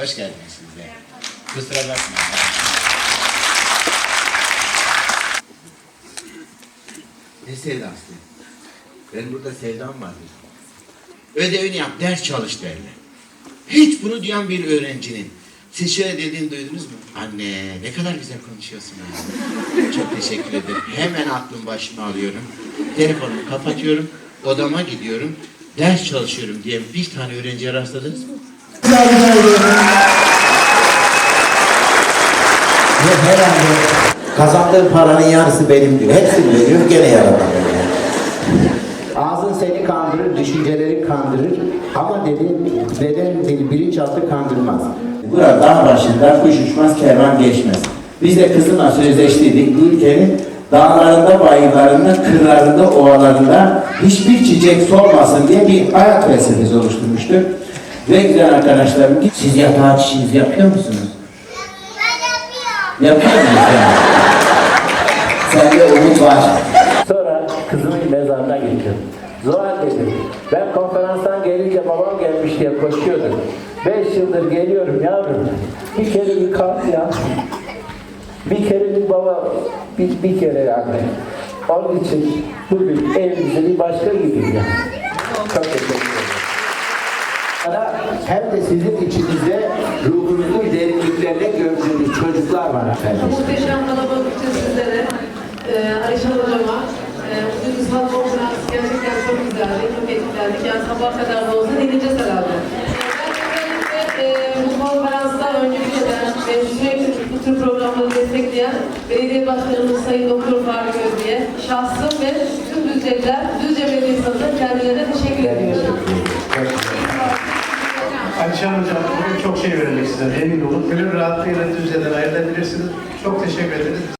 Hoş geldiniz siz de. Kusura bakmayın. Ne sevdası? Ben burada sevdam var. Ödevini yap, ders çalış derler. Hiç bunu duyan bir öğrencinin. Siz şöyle dediğini duydunuz mu? Anne ne kadar güzel konuşuyorsun ya. Çok teşekkür ederim. Hemen aklım başıma alıyorum. Telefonumu kapatıyorum. Odama gidiyorum. Ders çalışıyorum diye bir tane öğrenciye rastladınız mı? Herhalde kazandığım paranın yarısı benim diyor. Hepsini veriyor gene yaratamıyor. Ağzın seni kandırır, düşünceleri kandırır. Ama dedi beden dili bilinçaltı kandırmaz. Burada dağ başında kuş uçmaz, kervan geçmez. Biz de kızımla sözleştiydik. Bu ülkenin dağlarında, bayırlarında, kırlarında, ovalarında hiçbir çiçek solmasın diye bir hayat felsefesi oluşturmuştuk. Ve güzel arkadaşlarım, siz yatağa çişinizi yapıyor musunuz? Yapıyor musun sen? Sende umut var. Sonra kızımı mezarına gittim. Zuhal dedim. Ben konferanstan gelince babam gelmiş diye koşuyordum. Beş yıldır geliyorum yavrum. Bir kere bir kalk ya. Bir kere bir baba, bir, bir kere yani. Onun için bugün evimizde bir başka gibi ya. Çok teşekkür ederim. Hem de sizin içinizde ruhunuzun derinliklerine gördüğünüz çocuklar var efendim. Muhteşem kalabalık için sizlere, e, Ayşen Hocam'a, e, duygusal konferans gerçekten çok güzeldi, çok etkilendik. Yani sabah kadar da olsa dinleyeceğiz herhalde. Ben özellikle bu konferansta öncülük eden ve sürekli bu tür programları destekleyen Belediye Başkanımız Sayın Doktor Faruk Özdi'ye, şahsım ve tüm Düzceliler, Düzce Belediyesi adına kendilerine teşekkür ediyorum. Alişan Hocam bugün çok şey verecek size emin olun. Gönül rahatlığıyla Düzce'den ayrılabilirsiniz. Çok teşekkür ederiz.